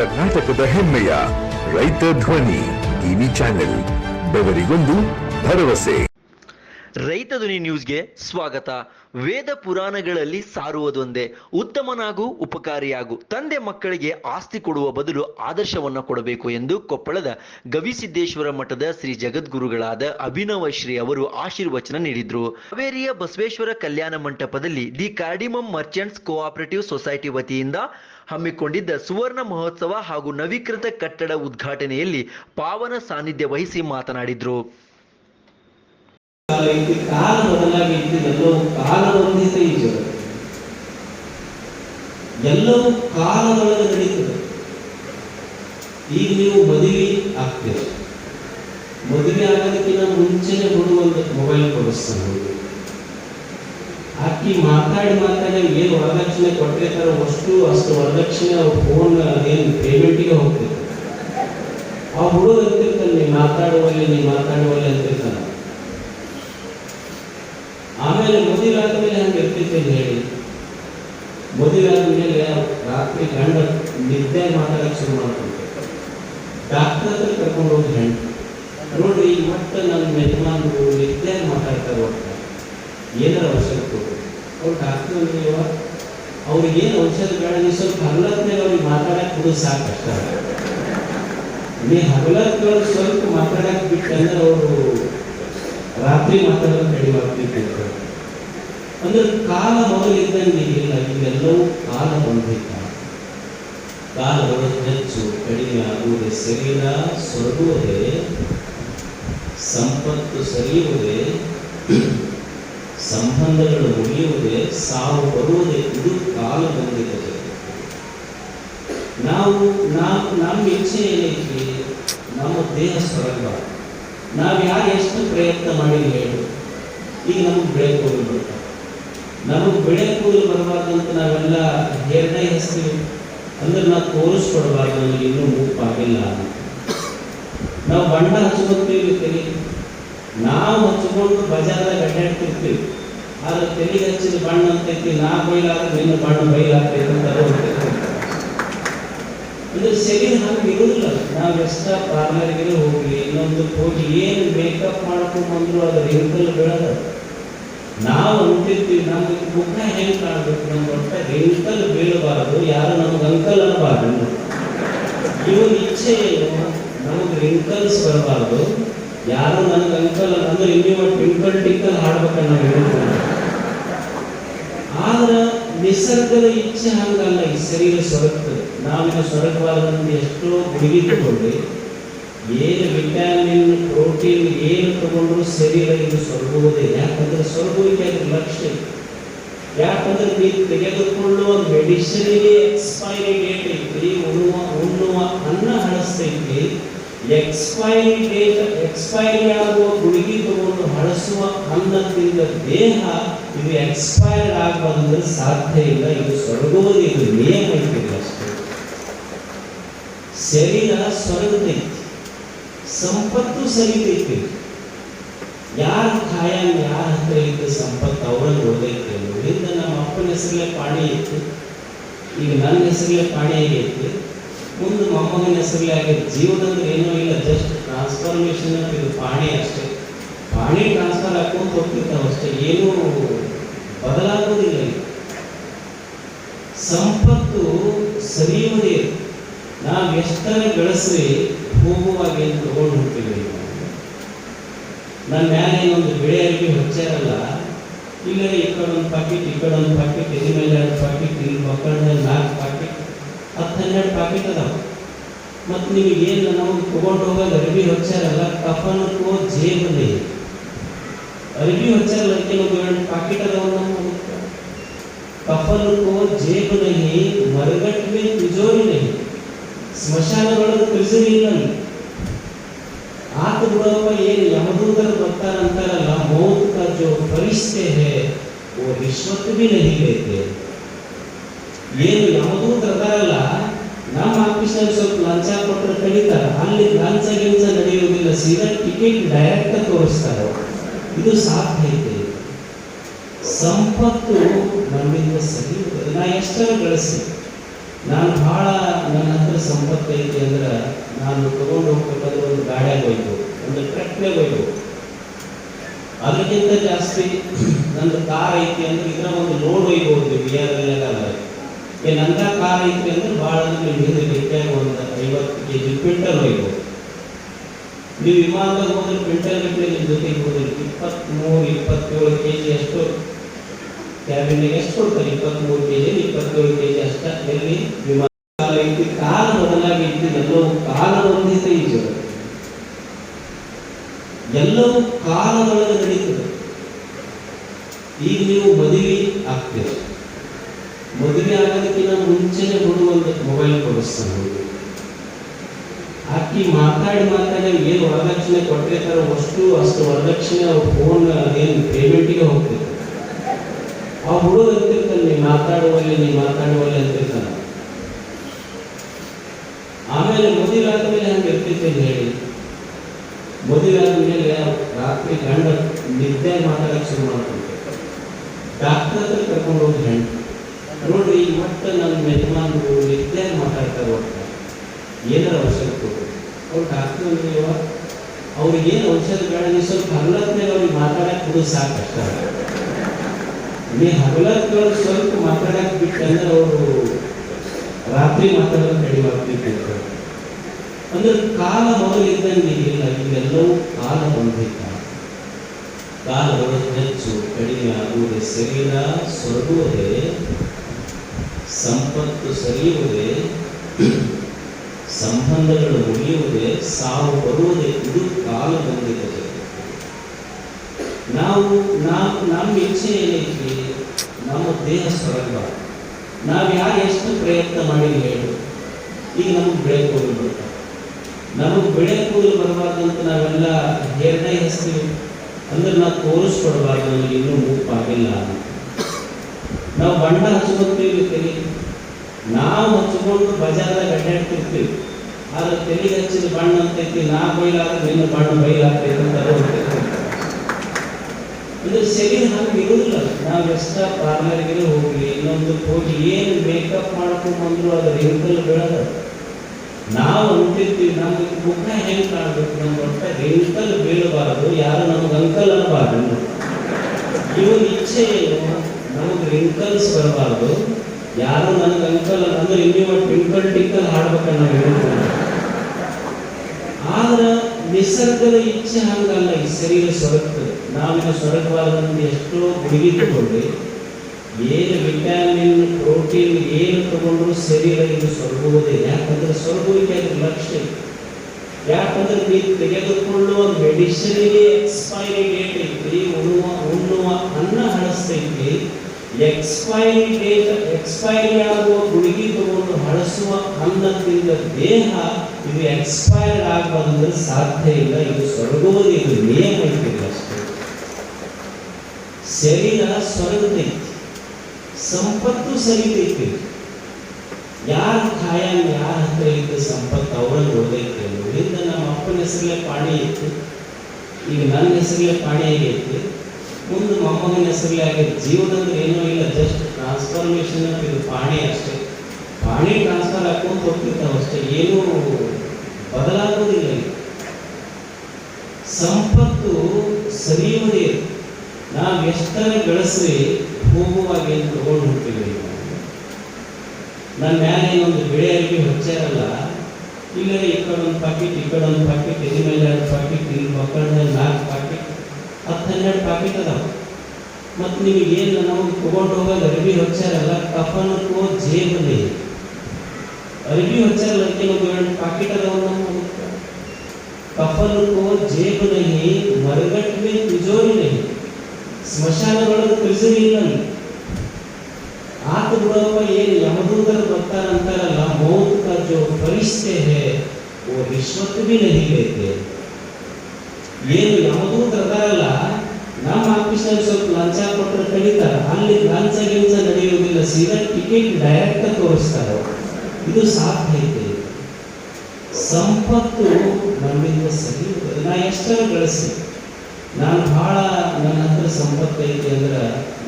ಕರ್ನಾಟಕದ ಹೆಮ್ಮೆಯ ರೈತ ಧ್ವನಿ ಟಿವಿ ಚಾನೆಲ್, ಬೆವರಿಗೊಂದು ಭರವಸೆ. ರೈತ ಧ್ವನಿ ನ್ಯೂಸ್ಗೆ ಸ್ವಾಗತ. ವೇದ ಪುರಾಣಗಳಲ್ಲಿ ಸಾರುವುದೊಂದೇ, ಉತ್ತಮನಾಗು, ಉಪಕಾರಿಯಾಗು, ತಂದೆ ಮಕ್ಕಳಿಗೆ ಆಸ್ತಿ ಕೊಡುವ ಬದಲು ಆದರ್ಶವನ್ನ ಕೊಡಬೇಕು ಎಂದು ಕೊಪ್ಪಳದ ಗವಿಸಿದ್ದೇಶ್ವರ ಮಠದ ಶ್ರೀ ಜಗದ್ಗುರುಗಳಾದ ಅಭಿನವ ಶ್ರೀ ಅವರು ಆಶೀರ್ವಚನ ನೀಡಿದ್ರು. ಹಾವೇರಿಯ ಬಸವೇಶ್ವರ ಕಲ್ಯಾಣ ಮಂಟಪದಲ್ಲಿ the cardamom merchants cooperative society ವತಿಯಿಂದ ಹಮ್ಮಿಕೊಂಡಿದ್ದ ಸುವರ್ಣ ಮಹೋತ್ಸವ ಹಾಗೂ ನವೀಕೃತ ಕಟ್ಟಡ ಉದ್ಘಾಟನೆಯಲ್ಲಿ ಪಾವನ ಸಾನ್ನಿಧ್ಯ ವಹಿಸಿ ಮಾತನಾಡಿದ್ರು. ಎಲ್ಲವೂ ಕಾಲದೊಳಗೆ ನಡೀತದೆ. ಈಗ ನೀವು ಮದುವೆ ಆಗ್ತೀರಿ. ಮದುವೆ ಆಗೋದಕ್ಕಿಂತ ಮುಂಚೆನೆ ಕೊಡುವಂತ ಮೊಬೈಲ್ ಕೊಡಿಸ್ತಾನೆ ಆಕಿ ಮಾತಾಡಿ ಮಾತಾಡಿ ಏನು ವರದಕ್ಷಿಣೆ ಕೊಟ್ಟಿರ್ತಾರೋ ಅಷ್ಟು ಅಷ್ಟು ವರದಕ್ಷಿಣೆ ಅವ್ರ ಫೋನ್ ಏನು ಪೇಮೆಂಟಿಗೆ ಹೋಗ್ತಿರ್ತಾರೆ ಆ ಹುಡುಗ ಅಂತಿರ್ತಾನೆ ನೀ ಮಾತಾಡುವಲ್ಲಿ ನೀ ಮಾತಾಡುವಲ್ಲಿ ಅಂತಿರ್ತಾನೆ ಆಮೇಲೆ ಮದುವೆ ಮೇಲೆ ಹಂಗೆ ಇರ್ತಿತ್ತು ಅಂತ ಹೇಳಿ. ಮದುವೆ ಮೇಲೆ ರಾತ್ರಿ ಗಂಡ ನಿದ್ದೆ ಮಾತಾಡಕ್ಕೆ ಶುರು ಮಾಡ್ಕೊಂಡು ಡಾಕ್ಟರ್ ಹತ್ರ ಕರ್ಕೊಂಡು ಹೋಗಿ ಹೆಣ್ಣು. ನೋಡ್ರಿ ಈ ಮಟ್ಟ ನನ್ನ ಯಜಮಾನರು ನಿದ್ದೆ ಮಾತಾಡ್ತಾರೆ ಏನಾರ ಕೊಡು ಅವ್ರು ಡಾಕ್ಟರ್ ಅಂದ್ರೆ ಅವ್ರಿಗೆ ಏನು ಔಷಧ ಬೇಡ, ನೀವು ಸ್ವಲ್ಪ ಹಗಲತ್ನಾಗ ಅವ್ರಿಗೆ ಮಾತಾಡಕ್ಕೆ ಬಿಡು ಸಾಕಷ್ಟ. ನೀ ಹಗಲತ್ಗಳು ಸ್ವಲ್ಪ ಮಾತಾಡಕ್ಕೆ ಬಿಟ್ಟು ಅಂದ್ರೆ ಅವರು ರಾತ್ರಿ ಮಾತಾಡೋದು ಕಡಿಮೆ ಆಗ್ತಿತ್ತು ಅಂದ್ರೆ ಕಾಲ ಮೊದಲಿದ್ದಂಗೆ ಇಲ್ಲ, ಇವೆಲ್ಲವೂ ಕಾಲ ಬಂಧಿತ ಕಾಲಗಳು ಹೆಚ್ಚು, ಕಡಿಮೆ ಆಗುವುದೇ ಶರೀರ ಸೊರಗುವುದೇ, ಸಂಪತ್ತು ಸರಿಯುವುದೇ ಸಂಬಂಧಗಳು ಮುಗಿಯುವುದೇ, ಸಾವು ಬರುವುದೇ, ಇದು ಕಾಲ ಬಂದಿದೆ ನಾವು ನಾವು, ನಮ್ಮ ಇಚ್ಛೆ ಏನೈತಿ? ನಮ್ಮ ದೇಹ ಸ್ವರಂಗ ನಾವು ಯಾರು ಎಷ್ಟು ಪ್ರಯತ್ನ ಮಾಡಿ ಹೇಳು. ಈಗ ನಮಗೆ ಬೆಳೆ ಕೂದಲು ನಮಗೆ ಬೆಳೆ ಕೂದಲು ಬರಬಾರ್ದು ಅಂತ ನಾವೆಲ್ಲ ಹೇರ್ ಹೆಸರು ಅಂದ್ರೆ ನಾವು ತೋರಿಸ್ಕೊಡ್ಬಾರ್ದು, ನಮಗೆ ಇನ್ನೂ ಮುಪ್ಪಾಗಿಲ್ಲ ನಾವು ಬಣ್ಣ ಹಚ್ಕೊತೀವಿ ನಾವು ಹಚ್ಕೊಂಡು ಬಜಾರ್ದಾಗ ಅಡ್ಡಾಡ್ತಿರ್ತೀವಿ. ಆದ್ರೆ ತೆಲಿಗೆ ಹಚ್ಚಿದ ಬಣ್ಣ ಅಂತೈತಿ ನಾ ಬೈಲಾದ್ರೆ ನಿನ್ನ ಬಣ್ಣ ಬೈಲಾಗ್ತೈತೆ ಹಾಗೆ ಇದು ಹಂಗೆ ಇರುವುದಿಲ್ಲ ನಾವು ಎಷ್ಟ ಪಾರ್ಲರ್ಗೆ ಹೋಗ್ಲಿ ಇನ್ನೊಂದು ಹೋಗಿ ಏನು ಮೇಕಪ್ ಮಾಡ್ಕೊಂಡು ಬಂದ್ರು ಅದು ರಿಂಕಲ್ ಬೀಳದ. ನಾವು ಅಂತಿರ್ತೀವಿ, ನಮ್ಗೆ ಮುಖ ಹೆಂಗ್ ಕಾಣ್ಬೇಕು? ನಮ್ಮ ಒಟ್ಟ ರಿಂಕಲ್ ಬೀಳಬಾರದು, ಯಾರು ನಮ್ಗೆ ಅಂಕಲ್ ಅನ್ನಬಾರ್ದು. ಇವನ್ ಇಚ್ಛೆ ಏನು? ನಮಗೆ ರಿಂಕಲ್ಸ್ ಬರಬಾರದು. ಯಾರು ನನಗೆ ಅಂಕಲ್ ಅಂದ್ರೆ ಇನ್ನೂ ಟ್ವಿಂಕಲ್ ಟಿಂಕಲ್ ಹಾಡ್ಬೇಕನ್ನ ನಾವು ಆದ್ರ ನಿಸರ್ಗದ ಇಚ್ಛೆ ಹಾಗಲ್ಲ, ಈ ಶರೀರ ಸೊರಗ್ತದೆ. ನಾವಿನ ಸೊರಗಬಾರದಂತ ಎಷ್ಟೋ ತಗೊಂಡು ಏನು ವಿಟಮಿನ್, ಪ್ರೋಟೀನ್ ಏನು ತಗೊಂಡ್ರು ಶರೀರ ಇದು ಸೊರಗುವುದೇ ಯಾಕಂದ್ರೆ ಸೊರಗುವಿಕೆ ಅದ್ರ ಲಕ್ಷ್ಯ ಯಾಕಂದ್ರೆ ನೀವು ತೆಗೆದುಕೊಳ್ಳುವ ಮೆಡಿಸಿನಿಗೆ ಎಕ್ಸ್ಪೈರಿ ಡೇಟ್ ಐತಿ ಉಣ್ಣುವ ಉಣ್ಣುವ ಅನ್ನ ಹಳಸ್ತೈತಿ ಎಕ್ಸ್ಪೈರಿ ಡೇಟ್ ಎಕ್ಸ್ಪೈರಿ ಆಗುವ ಗುಳಿಗೆ ಹಳಸುವ ಅನ್ನದಿಂದ ದೇಹ ಇದು ಎಕ್ಸ್ಪೈರ್ಡ್ ಆಗುವಂತ ಸಾಧ್ಯ ಇಲ್ಲ. ಇದು ಸೊರಗುವುದು, ಇದು ಐತಿ ಅಷ್ಟೇ. ಶರೀರ ಸೊರಗತೈತಿ ಸಂಪತ್ತು ಸರಿತೈತಿ ಯಾರ ಖಾಯಂ, ಯಾರ ಹತ್ರ ಇದ್ದ ಸಂಪತ್ತು ಅವ್ರನ್ನ ಉಳ್ದೈತಿ ಇದರಿಂದ ನಮ್ಮ ಅಪ್ಪನ ಹೆಸರಲ್ಲೇ ಪಾಣಿ ಇತ್ತು. ಈಗ ನನ್ನ ಹೆಸರಲ್ಲೇ ಪಾಣಿ ಆಗೈತಿ ಮುಂದೆ ಮೊಮ್ಮಗನ ಹೆಸರಲ್ಲೇ ಜೀವನ ಅಂದ್ರೆ ಏನೂ ಇಲ್ಲ ಜಸ್ಟ್ ಟ್ರಾನ್ಸ್ಫಾರ್ಮೇಶನ್ ಅಂತ ಇದು ಪಾಣಿ ಅಷ್ಟೇ. ಪಾಣಿ ಟ್ರಾನ್ಸ್ಫರ್ ಹಾಕೊಂಡು ಹೋಗ್ತಿರ್ತಾವೆ ಅಷ್ಟೇ. ಏನೂ ಬದಲಾಗೋದಿಲ್ಲ. ಸಂಪತ್ತು ಸರಿಯುವುದೇ ನಾವು ಎಷ್ಟರ ಬೆಳೆಸ್ರಿ ಹೋಗುವಾಗ ಏನು ತಗೊಂಡು ಹೋಗ್ತೀವಿ. ನನ್ನ ಮ್ಯಾಲೆ ಒಂದು ಬೆಳೆ ಅರಿವಿ ಹಚ್ಚಾರಲ್ಲ. ಇಲ್ಲ, ಈ ಕಡೆ ಒಂದು ಪಾಕೆಟ್ ಈ ಕಡೆ ಒಂದು ಪಾಕೆಟ್ ಇದ್ರ ಮೇಲೆ ಎರಡು ಪಾಕೆಟ್ ಇಲ್ಲಿ ಮಕ್ಕಳ ನಾಲ್ಕು ಪಾಕೆಟ್ ಹತ್ತು ಹನ್ನೆರಡು ಪಾಕೆಟ್ ಅದಾವೆ. ಮತ್ತು ನೀವು ಏನು ನಾವು ತಗೊಂಡು ಹೋಗೋದು ಅರಬಿ ಹಚ್ಚಾರಲ್ಲ, ಕಫನಕ್ಕೂ ಜೇಬಲ್ಲಿ. ಅರಿವಿ ಹಚ್ಚಾರಲ್ಲ ಅದಕ್ಕೆ ಒಂದು ಎರಡು ಪಾಕೆಟ್ ಅದಾವ ನಮ್ಮ कफन को जेब नहीं मरगट में तिजोरी नहीं ಸ್ಮಶಾನದೊಳಗೆ ತಿರ್ಸರಿ ಇಲ್ಲ ಆತ ಬಿಡಪ್ಪ ಏನು ಯಮದೂತರು ಬರ್ತಾರಂತಾರಲ್ಲ ಮೌತ್ का जो फरिश्ते है वो रिश्वत भी नहीं लेते ಏನು ಯಮದೂತ ಅದಾರಲ್ಲ ನಮ್ಮ ಆಫೀಸಲ್ಲಿ ಸ್ವಲ್ಪ ಲಂಚ ಕೊಟ್ಟರೆ ಕಳೀತಾರ ಅಲ್ಲಿ ಲಂಚ ಗಿಂಚ ನಡೆಯುವುದಿಲ್ಲ ಸೀದಾ ಟಿಕೆಟ್ ಡೈರೆಕ್ಟ್ ತೋರಿಸ್ತಾರೆ ಇದು ಸಾಧ್ಯ ಐತೆ ಸಂಪತ್ತು ನಮ್ಮಿಂದ ಸರಿ ನಾ ಎಷ್ಟರ ಗಳಿಸಿ. ನಾನು ಭಾಳ ನನ್ನ ಹತ್ರ ಸಂಪತ್ತು ಐತಿ ಅಂದ್ರೆ ನಾನು ತಗೊಂಡು ಹೋಗ್ಬೇಕಾದ್ರೆ ಒಂದು ಗಾಡಿಯಾಗ ಹೋಯ್ತು, ಒಂದು ಟ್ರಕ್ನಾಗ ಹೋಯ್ತು. ಅದಕ್ಕಿಂತ ಜಾಸ್ತಿ ನಂದು ಕಾರ್ ಐತಿ ಅಂದ್ರೆ ಇದ್ರ ಒಂದು ಲೋಡ್ ಒಯ್ಬೋದು ಬಿ ಆರ್ ಎಲ್ ಏ, ನಂದ ಕಾರ್ ಐತಿ ಅಂದ್ರೆ ಭಾಳ ಅಂದ್ರೆ ಹಿಂದೆ ಒಂದು ಐವತ್ತು ಕೆ ಜಿ ಕ್ವಿಂಟಲ್ ಒಯ್ಬೋದು ನೀವು ವಿಮಾನದಲ್ಲಿ ಹೋದ್ರೆ ಕ್ವಿಂಟಲ್ ಗಟ್ಟಲೆ ನಿಮ್ಮ ಜೊತೆಗೆ ಹೋದ್ರೆ ಇಪ್ಪತ್ತ್ಮೂರು ಇಪ್ಪತ್ತೇಳು ಕೆ ಜಿ ಅಷ್ಟು ಕ್ಯಾಬಿನಿಗೆ ಎಷ್ಟು ಕೊಡ್ತಾರೆ ಇಪ್ಪತ್ತ್ಮೂರು ಕೆ ಜಿ ಇಪ್ಪತ್ತೇಳು ಕೆ ಜಿ ಅಷ್ಟ. ಎಲ್ಲಿ? ವಿಮಾನ ಐತಿ ಕಾಲ ಬದಲಾಗಿ ಎಲ್ಲವೂ ಕಾಲ ಈ ಜಗತ್ತು ಎಲ್ಲವೂ ಕಾಲದೊಳಗೆ ನಡೀತದೆ. ಈಗ ನೀವು ಮದುವೆ ಆಗ್ತೀರ. ಮದುವೆ ಆಗೋದಕ್ಕಿಂತ ಮುಂಚೆನೆ ಹುಡುಗ ಮೊಬೈಲ್ ಕೊಡಿಸ್ತಾನೆ ಆಕಿ ಮಾತಾಡಿ ಮಾತಾಡಿ ಏನು ವರದಕ್ಷಿಣೆ ಕೊಟ್ಟಿರ್ತಾರೋ ಅಷ್ಟು ಅಷ್ಟು ವರದಕ್ಷಿಣೆ ಅವ್ರ ಫೋನ್ ಏನು ಪೇಮೆಂಟಿಗೆ ಹೋಗ್ತಿರ್ತಾರೆ ಆ ಹುಡುಗ ಅಂತಿರ್ತಾನೆ ನೀ ಮಾತಾಡುವಲ್ಲಿ ನೀ ಮಾತಾಡುವಲ್ಲಿ ಅಂತಿರ್ತಾನೆ ಆಮೇಲೆ ಮದುವೆಯಾದ ಮೇಲೆ ಹಂಗೆ ಇರ್ತಿತ್ತು ಹೇಳಿ. ರಾತ್ರಿ ಮೇಲೆ ರಾತ್ರಿ ಗಂಡ ನಿದ್ದೆ ಮಾತಾಡಕ್ಕೆ ಶುರು ಮಾಡ್ಕೊಂಡೆ ಡಾಕ್ಟರ್ ಹತ್ರ ಕರ್ಕೊಂಡು ಹೋಗಿ ಹೆಣ್ಣು. ನೋಡ್ರಿ ಈ ಮಟ್ಟ ನನ್ನ ಯಜಮಾನರು ನಿದ್ದೆ ಮಾತಾಡ್ತಾರೆ ಏನಾರ ಅವಶ್ಯಕತೆ ಅವ್ರು ಡಾಕ್ಟರ್ ಅವ್ರಿಗೆ ಏನು ಔಷಧ ಬೇಡ, ನೀವು ಸ್ವಲ್ಪ ಹಗಲತ್ನಾಗ ಅವ್ರಿಗೆ ಮಾತಾಡಕ್ಕೆ ಬಿಡು ಸಾಕಷ್ಟ. ನೀ ಹಗಲತ್ಗಳು ಸ್ವಲ್ಪ ಮಾತಾಡಕ್ಕೆ ಬಿಟ್ಟು ಅಂದ್ರೆ ಅವರು ರಾತ್ರಿ ಮಾತಾಡೋದು ಕಡಿಮೆ ಆಗ್ತಿತ್ತು ಅಂದ್ರೆ ಕಾಲ ಮೊದಲಿದ್ದಂಗೆ ಇಲ್ಲ, ಇವೆಲ್ಲವೂ ಕಾಲ ಬಂದಿದ್ದ ಕಾಲಗಳು ಹೆಚ್ಚು, ಕಡಿಮೆ ಆಗುವುದೇ ಶರೀರ ಸೊರಗುವುದೇ, ಸಂಪತ್ತು ಸರಿಯುವುದೇ ಸಂಬಂಧಗಳು ಮುಗಿಯುವುದೇ, ಸಾವು ಬರುವುದೇ, ಇದು ಕಾಲ ಬಂದಿದೆ ನಾವು ನಾವು, ನಮ್ಮ ಇಚ್ಛೆ ಏನೈತಿ ನಮ್ಮ ದೇಹ ಸ್ವರ್ಗ ನಾವು ಯಾರು ಎಷ್ಟು ಪ್ರಯತ್ನ ಮಾಡಿ ಹೇಳು. ಈಗ ನಮಗೆ ಬೆಳೆ ಕೂದಲು ಬರ್ತಾವೆ ನಮಗೆ ಬೆಳೆ ಕೂದಲು ಬರಬಾರ್ದು ಅಂತ ನಾವೆಲ್ಲ ಹೇರ್ ಡೈ ಅಂದ್ರೆ ನಾವು ತೋರಿಸ್ಕೊಡ್ಬಾರ್ದು ಇನ್ನೂ ಮುಪ್ಪಾಗಿಲ್ಲ ನಾವು ಬಣ್ಣ ಹಚ್ಕೊತೀವಿ ನಾವು ಹಚ್ಕೊಂಡು ಬಜಾರ್ದಾಗ ಅಡ್ಡಾಡ್ತಿರ್ತೀವಿ. ಆದ್ರೆ ತಲೆಗೆ ಹಚ್ಚಿದ ಬಣ್ಣ ಅಂತೈತಿ ನಾ ಬೈಲಾದ್ರೆ ನಿನ್ನ ಬಣ್ಣ ಬೈಲಾಗ್ತೈತಿ ಅಂತ. ಇದು ಶರೀರ ಹಾಗೆ ಇರುವುದಿಲ್ಲ. ನಾವು ಎಷ್ಟ ಪಾರ್ಲರ್ಗೆ ಹೋಗ್ಲಿ ಇನ್ನೊಂದು ಹೋಗಿ ಏನು ಮೇಕಪ್ ಮಾಡ್ಕೊಂಡ್ಬಂದ್ರು ಅದು ರಿಂಕಲ್ ಬೀಳದ. ನಾವು ಅಂತಿರ್ತೀವಿ, ನಮ್ಗೆ ಮುಖ ಹೆಂಗೆ ಕಾಣ್ಬೇಕು? ನಮ್ಮ ಒಟ್ಟ ರಿಂಕಲ್ ಬೀಳಬಾರದು, ಯಾರು ನಮ್ಗೆ ಅಂಕಲ್ ಅನ್ನಬಾರದು ಇವನ್ ಇಚ್ಛೆ ಏನು? ನಮಗೆ ರಿಂಕಲ್ಸ್ ಬರಬಾರದು. ಯಾರು ನನಗೆ ಅಂಕಲ್ ಅಂದ್ರೆ ಇನ್ನೂ ಟ್ವಿಂಕಲ್ ಟಿಂಕಲ್ ಹಾಡ್ಬೇಕನ್ನ ನಾವು ಆದ್ರೆ ನಿಸರ್ಗದ ಇಚ್ಛೆ ಹಂಗಲ್ಲ, ಈ ಶರೀರ ಸೊರಗ್ತದೆ. ನಾವಿನ ಸೊರಗಬಾರದಂತ ಎಷ್ಟೋ ತಗೊಂಡ್ರಿ ಏನು ವಿಟಮಿನ್, ಪ್ರೋಟೀನ್ ಏನು ತಗೊಂಡ್ರು ಶರೀರ ಇದು ಸೊರಗುವುದೇ ಯಾಕಂದ್ರೆ ಸೊರಗುವಿಕೆ ಅದು ಲಕ್ಷ್ಯ ಯಾಕಂದ್ರೆ ನೀವು ತೆಗೆದುಕೊಳ್ಳುವ ಮೆಡಿಸಿನ್ಗೆ ಎಕ್ಸ್ಪೈರಿ ಡೇಟ್ ಐತಿ, ಉಣ್ಣುವ ಉಣ್ಣುವ ಅನ್ನ ಹಳಸ್ತೈತಿ ಎಕ್ಸ್ಪೈರಿ ಡೇಟ್ ಎಕ್ಸ್ಪೈರಿ ಆಗುವ ಗುಳಿಗೆ ತಗೊಂಡು ಹಳಸುವ ಅನ್ನದಿಂದ ದೇಹ ಇದು ಎಕ್ಸ್ಪೈರ್ಡ್ ಆಗುವಂತ ಸಾಧ್ಯ ಇಲ್ಲ. ಇದು ಸ್ವರ್ಗೋದಿ ಇದು ನಿಯಮ ಇಟ್ಟಿಲ್ಲ ಅಷ್ಟೇ. ಶರೀರ ಸ್ವರ್ಗದೈತಿ ಸಂಪತ್ತು ಸರಿತೈತಿ. ಯಾರ ಖಾಯಂ, ಯಾರ ಹತ್ರ ಇದ್ದ ಸಂಪತ್ತು ಅವರಲ್ಲಿ ಉಳ್ದೈತಿ ಇದರಿಂದ ನಮ್ಮ ಅಪ್ಪನ ಹೆಸರಲ್ಲೇ ಪಾಣಿ ಇತ್ತು. ಈಗ ನನ್ನ ಹೆಸರಲ್ಲೇ ಪಾಣಿ ಆಗೈತಿ ಮುಂದೆ ಮೊಮ್ಮಗನ ಹೆಸರಲ್ಲೇ ಆಗೈತೆ ಜೀವನ ಅಂದ್ರೆ ಏನೂ ಇಲ್ಲ ಜಸ್ಟ್ ಟ್ರಾನ್ಸ್ಫಾರ್ಮೇಶನ್ ಅಂತ ಇದು ಪಾಣಿ ಅಷ್ಟೇ. ಪಾಣಿ ಟ್ರಾನ್ಸ್ಫರ್ ಹಾಕೊಂಡು ಹೋಗ್ತಿರ್ತಾವ ಅಷ್ಟೇ. ಏನೂ ಬದಲಾಗೋದಿಲ್ಲ ಈಗ. ಸಂಪತ್ತು ಸರಿಯುವುದೇ ನಾವು ಎಷ್ಟರ ಗಳಿಸ್ರಿ ಹೋಗುವಾಗ ತಗೊಂಡು ಹೋಗ್ತೀವಿ. ನನ್ನ ಮ್ಯಾಲೆ ಒಂದು ಬೆಳೆಯರಿಗೆ ಹೊಚ್ಚಾರಲ್ಲ ಇಲ್ಲ ಈ ಕಡೆ ಒಂದು ಪಾಕೆಟ್ ಈ ಕಡೆ ಒಂದು ಪಾಕೆಟ್ ಎದಿ ಮೇಲೆ ಎರಡು ಪಾಕೆಟ್ ಮಕ್ಕಳ ಮೇಲೆ ನಾಲ್ಕು ಪಾಕೆಟ್ ಹತ್ತು ಹನ್ನೆರಡು ಪಾಕೆಟ್ ಅದಾವೆ ಮತ್ತು ನಿಮಗೆ ಏನು ನಾವು ತೊಗೊಂಡು ಹೋಗೋದು ಅರಿವಿ ಹಚ್ಚಾರಲ್ಲ ಕಫನಕ್ಕೂ ಜೇಬಲ್ಲಿ ಅರಿವಿ ಹಚ್ಚಲಕ್ಕೆ ಒಂದು ಪಾಕೆಟ್ ಅದವನ್ನು ಕೋ ಜೇಬು ನಹಿ ಮರಗಟ್ ಮೇ ತಿಜೋರಿ ನಹಿ. ಇಲ್ಲ ಆತ ಬಿಡೋವ ಏನು ಯಮದೂತರ ಬರ್ತಾರಂತಾರಲ್ಲ ಮೌತ್ ಕಾ ಜೋ ಫರಿಶ್ತೆ ಹೇ, ಓ ರಿಶ್ವತ್ ಬಿ ನಹಿ ಲೇತೆ ಏನು ಯಮದೂತ ಇರ್ತಾರಲ್ಲ ನಮ್ಮ ಆಫೀಸ್ನಲ್ಲಿ ಸ್ವಲ್ಪ ಲಂಚ ಕೊಟ್ಟರೆ ಕಳೀತಾರೆ ಅಲ್ಲಿ ಲಂಚ ಗಿಂಚ ನಡೆಯುವುದಿಲ್ಲ, ಸೀದಾ ಟಿಕೆಟ್ ಡೈರೆಕ್ಟ್ ತೋರಿಸ್ತಾರೆ ಅವರು. ಇದು ಸಾಧ್ಯ ಸಂಪತ್ತು ನಮ್ಮಿಂದ ಸರಿ ನಾ ಎಷ್ಟರ ಗಳಿಸಿ. ನಾನು ಭಾಳ ನನ್ನ ಹತ್ರ ಸಂಪತ್ತು ಐತಿ ಅಂದ್ರೆ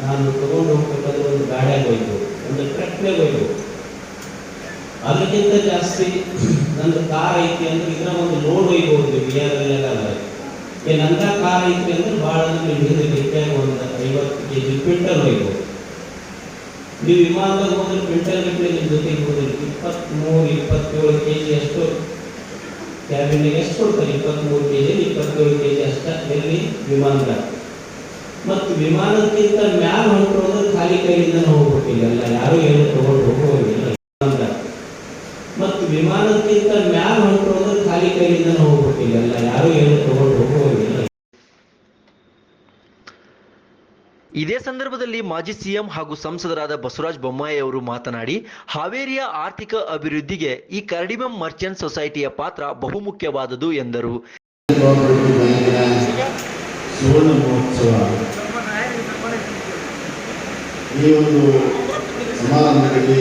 ನಾನು ತಗೊಂಡು ಹೋಗ್ಬೇಕಾದ್ರೆ ಒಂದು ಗಾಡ್ಯಾಗ ಹೋಯ್ತು, ಒಂದು ಟ್ರಕ್ನಾಗ ಹೋಯ್ತು. ಅದಕ್ಕಿಂತ ಜಾಸ್ತಿ ನಂದು ಕಾರ್ ಐತಿ ಅಂದ್ರೆ ಇದ್ರ ಒಂದು ಲೋಡ್ ಒಯ್ಬೋದು ಬಿ ಆರ್ ಅದ ಏ, ನಂದ ಕಾರ್ ಐತಿ ಅಂದ್ರೆ ಭಾಳ ಅಂದ್ರೆ ಬೇಕಾಗ ಒಂದು ಐವತ್ತು ಕೆ ಜಿ ಕ್ವಿಂಟಲ್ ನೀವು ವಿಮಾನದಾಗ ಹೋದ್ರೆ ಕ್ವಿಂಟಲ್ ಗಟ್ಟಲೆ ನಿಮ್ಮ ಜೊತೆಗೆ ಹೋದ್ರೆ ಇಪ್ಪತ್ತ್ಮೂರು ಇಪ್ಪತ್ತೇಳು ಕೆ ಜಿ ಅಷ್ಟು ಕ್ಯಾಬಿನ್ಗೆ ಎಷ್ಟು ಕೊಡ್ತಾರೆ ಇಪ್ಪತ್ತ್ಮೂರು ಕೆ ಜಿ ಇಪ್ಪತ್ತೇಳು ಕೆ ಜಿ ಅಷ್ಟ ಎಲ್ಲಿ ವಿಮಾನದ ಮತ್ತು ವಿಮಾನಕ್ಕಿಂತ ಮ್ಯಾಲ ಹೊಂಟರು ಅಂದ್ರೆ ಖಾಲಿ ಕೈಯಿಂದ ಹೋಗ್ಬಿಟ್ಟಿಲ್ಲ ಯಾರು ಏನು ತಗೊಂಡು ಹೋಗೋದಿಲ್ಲ ವಿಮಾನದ ಮತ್ತು ವಿಮಾನಕ್ಕಿಂತ ಮ್ಯಾಲ ಹೊಂಟರು ಅಂದ್ರೆ ಖಾಲಿ ಕೈಯಿಂದ ಹೋಗ್ಬಿಟ್ಟಿಲ್ಲ ಯಾರು ಏನು ತಗೊಂಡು ಹೋಗೋದಿಲ್ಲ ಇದೇ ಸಂದರ್ಭದಲ್ಲಿ ಮಾಜಿ ಸಿಎಂ ಹಾಗೂ ಸಂಸದರಾದ ಬಸವರಾಜ ಬೊಮ್ಮಾಯಿ ಅವರು ಮಾತನಾಡಿ, ಹಾವೇರಿಯ ಆರ್ಥಿಕ ಅಭಿವೃದ್ಧಿಗೆ ಈ ಕರಡಿಬಂ ಮರ್ಚೆಂಟ್ ಸೊಸೈಟಿಯ ಪಾತ್ರ ಬಹುಮುಖ್ಯವಾದುದು ಎಂದರು. ನಮ್ಮೆಲ್ಲರ ಪರಮ ಸುವರ್ಣ ಮಹೋತ್ಸವ ಈ ಒಂದು ಸಮಾರಂಭದಲ್ಲಿ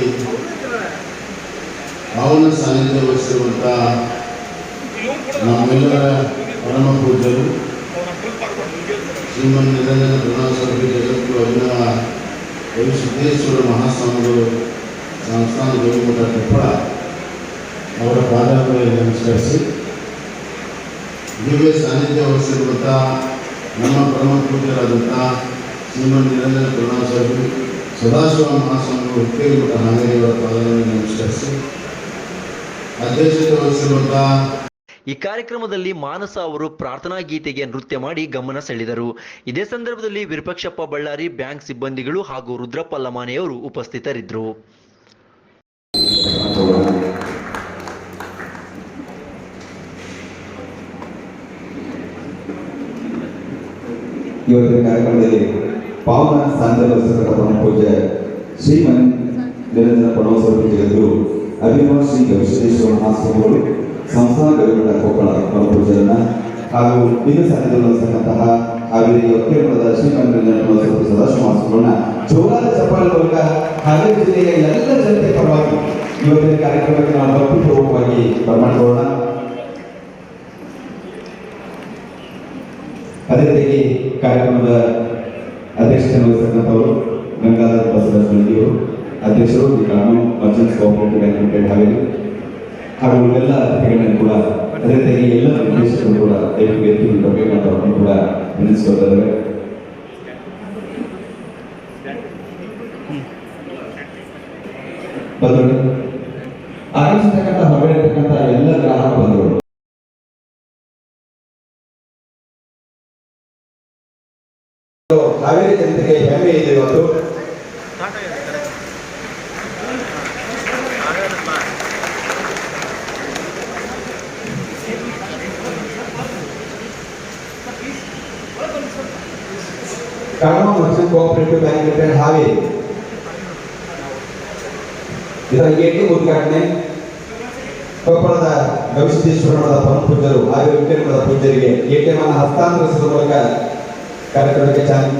ಪಾವನ ಸಾನ್ನಿಧ್ಯ ವಹಿಸಿರುವಂಥ ನಮ್ಮೆಲ್ಲರ ಪರಮ ಪೂಜ್ಯರು ಶ್ರೀಮನ್ ನಿರಂಜನ ಜಗತ್ತು ಅಭಿನವ ರವಿ ಸಿದ್ದೇಶ್ವರ ಮಹಾಸ್ವಾಮಿಗಳು ಸಂಸ್ಥಾನ ಗವಿಮಠ ಕೊಪ್ಪಳ, ಅವರ ಪಾದಾಗಳಿಗೆ ನಮಸ್ಕರಿಸಿ ದಿವ್ಯ ಸಾನ್ನಿಧ್ಯ ವಹಿಸಿರುವಂಥ ನಮ್ಮ ಪರಮ ಪೂಜ್ಯರಾದಂಥ ಶ್ರೀಮನ್ ನಿರಂಜನ ಕರುಣಾಸ್ವಾಮಿ ಸದಾಶಿವ ಮಹಾಸ್ವಾಮಿಗಳು ಹುಟ್ಟೇರಿ ಮಠ ಹಾವೇರಿಯವರ ಪಾದಗಳನ್ನು ನಮಸ್ಕರಿಸಿ ಅಧ್ಯಕ್ಷತೆ ವಹಿಸಿರುವಂಥ ಈ ಕಾರ್ಯಕ್ರಮದಲ್ಲಿ ಮಾನಸ ಅವರು ಪ್ರಾರ್ಥನಾ ಗೀತೆಗೆ ನೃತ್ಯ ಮಾಡಿ ಗಮನ ಸೆಳೆದರು. ಇದೇ ಸಂದರ್ಭದಲ್ಲಿ ವಿರೂಪಾಕ್ಷಪ್ಪ ಬಳ್ಳಾರಿ ಬ್ಯಾಂಕ್ ಸಿಬ್ಬಂದಿಗಳು ಹಾಗೂ ರುದ್ರಪ್ಪ ಲಮಾನೆಯವರು ಉಪಸ್ಥಿತರಿದ್ದರು ಪಾವನ ಸಾಂದರ್ಭ ಪರಮ ಪೂಜ್ಯ ಶ್ರೀಮನ್ ನಿರಂಜನ ಪರಮಸ್ವರೂಪ ಜಗದ್ಗುರು ಅಭಿಮಾನ ಶ್ರೀ ಗವಿಸಿದ್ದೇಶ್ವರ ಮಹಾಸ್ವಾಮಿಗಳು ಸಂಸ್ಥಾನ ಗವಿಮಠ ಕೊಪ್ಪಳ ಪೂಜ್ಯರನ್ನ ಹಾಗೂ ಹಾವೇರಿ ಒಕ್ಕೇಮಠದ ಶ್ರೀಮನ್ ನಿರಂಜನ ಪರಮಸ್ವರೂಪ ಸದಾಶಿವ ಮಹಾಸ್ವಾಮಿಗಳನ್ನ ಜೋರಾದ ಚಪ್ಪಾಳೆ ಮೂಲಕ ಹಾವೇರಿ ಜಿಲ್ಲೆಯ ಎಲ್ಲ ಜನತೆ ಪರವಾಗಿ ಇವತ್ತಿನ ಕಾರ್ಯಕ್ರಮಕ್ಕೆ ನಾವು ಭಕ್ತಿಪೂರ್ವಕವಾಗಿ ಬರಮಾಡಿಕೊಳ್ಳೋಣ. ಅದೇ ರೀತಿ ಕಾರ್ಯಕ್ರಮದ ಅಧ್ಯಕ್ಷತೆ ವಹಿಸ್ತಕ್ಕಂಥವರು ಗಂಗಾಧರ ಬಸವರಾಜ್ ಅಧ್ಯಕ್ಷರು ಗ್ರಾಮ merchants cooperative bank limited Haveri. ಹಾಗೂ ಅತಿಥಿಗಳನ್ನು ಕೂಡ ಅದೇ ರೀತಿ ಎಲ್ಲ ನಿರ್ದೇಶಕರು ಕೂಡ ದಯವಿಟ್ಟು ಎತ್ತಿ ಕೂಡ ವಿನಿಸ್ಕೊಳ್ತಾರೆ ಬಂಧುಗಳು ಕಡಮ merchant cooperative bank limited Haveri ಇದರ ಎಟಿಎಂ ಉದ್ಘಾಟನೆ ಕೊಪ್ಪಳದ ಗವಿಸಿದ್ದೇಶ್ವರನದ ಪರಮ ಪೂಜ್ಯರು ಹಾವೇರಿ ವಿದ್ಯಾಪೀಠದ ಪೂಜ್ಯರಿಗೆ ಎಟಿಎಂ ಅನ್ನು ಹಸ್ತಾಂತರಿಸುವ ಮೂಲಕ ಕಾರ್ಯಕ್ರಮಕ್ಕೆ ಚಾಲನೆ